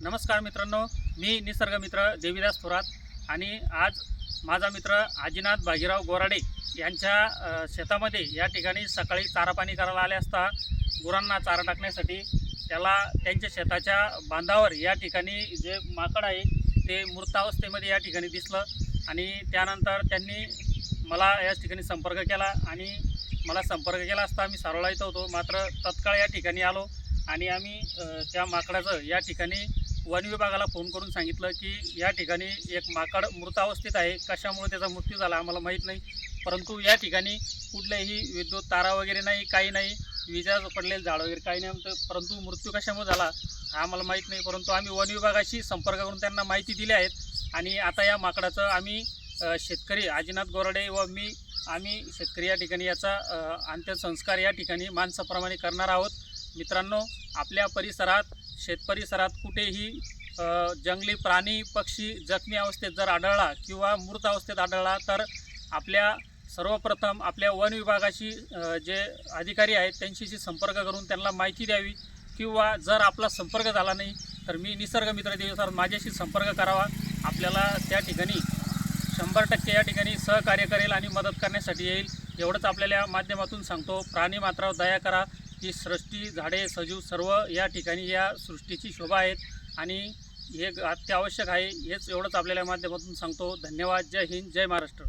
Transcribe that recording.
नमस्कार मित्रांनो मी निसर्ग मित्र देवीदास थोरात आणि आज माझा मित्र आजीनाथ बाजीराव गोराडे यांच्या शेतामध्ये या ठिकाणी सकाळी चारा पाणी करायला आले असता गुरांना चारा टाकण्यासाठी त्याला त्यांच्या शेताच्या बांधावर या ठिकाणी जे माकड आहे ते मृतावस्थेमध्ये या ठिकाणी दिसलं आणि त्यानंतर त्यांनी मला या ठिकाणी संपर्क केला आणि मला संपर्क केला असता मी सारोळा इथं होतो. मात्र तत्काळ या ठिकाणी आलो आणि आम्ही त्या माकडाचं या ठिकाणी वन विभागाला फोन करून सांगितलं की या ठिकाणी एक माकड मृतावस्थेत आहे. कशामुळे त्याचा मृत्यू झाला आम्हाला माहीत नाही. परंतु या ठिकाणी कुठल्याही विद्युत तारा वगैरे नाही काही नाही. विजा पडलेलं झाड वगैरे काही नाही तर परंतु मृत्यू कशामुळे झाला हा आम्हाला माहीत नाही. परंतु आम्ही वन विभागाशी संपर्क करून त्यांना माहिती दिली आहेत आणि आता या माकडाचं आम्ही शेतकरी आजीनाथ गोरडे व मी आम्ही शेतकरी या ठिकाणी याचा अंत्यसंस्कार या ठिकाणी माणसाप्रमाणे करणार आहोत. मित्रांनो आपल्या परिसरात शेतपरिसरात कुठेही जंगली प्राणी पक्षी जखमी अवस्थेत जर आढळला किंवा मृत अवस्थेत आढळला तर आपल्या सर्वप्रथम आपल्या वन विभागाशी जे अधिकारी आहेत त्यांच्याशी संपर्क करून त्यांना माहिती द्यावी किंवा जर आपला संपर्क झाला नाही तर मी निसर्ग मित्र दिवसात माझ्याशी संपर्क करावा. आपल्याला त्या ठिकाणी शंभर टक्के या ठिकाणी सहकार्य करेल आणि मदत करण्यासाठी येईल. एवढंच आपल्याला माध्यमातून सांगतो. प्राणी मात्रावर दया करा. ही सृष्टी झाडे सजीव सर्व या ठिकाणी या सृष्टीची शोभा आहेत आणि हे अत्यावश्यक आहे हेच एवढंच आपल्याला माध्यमातून सांगतो. धन्यवाद. जय हिंद. जय महाराष्ट्र.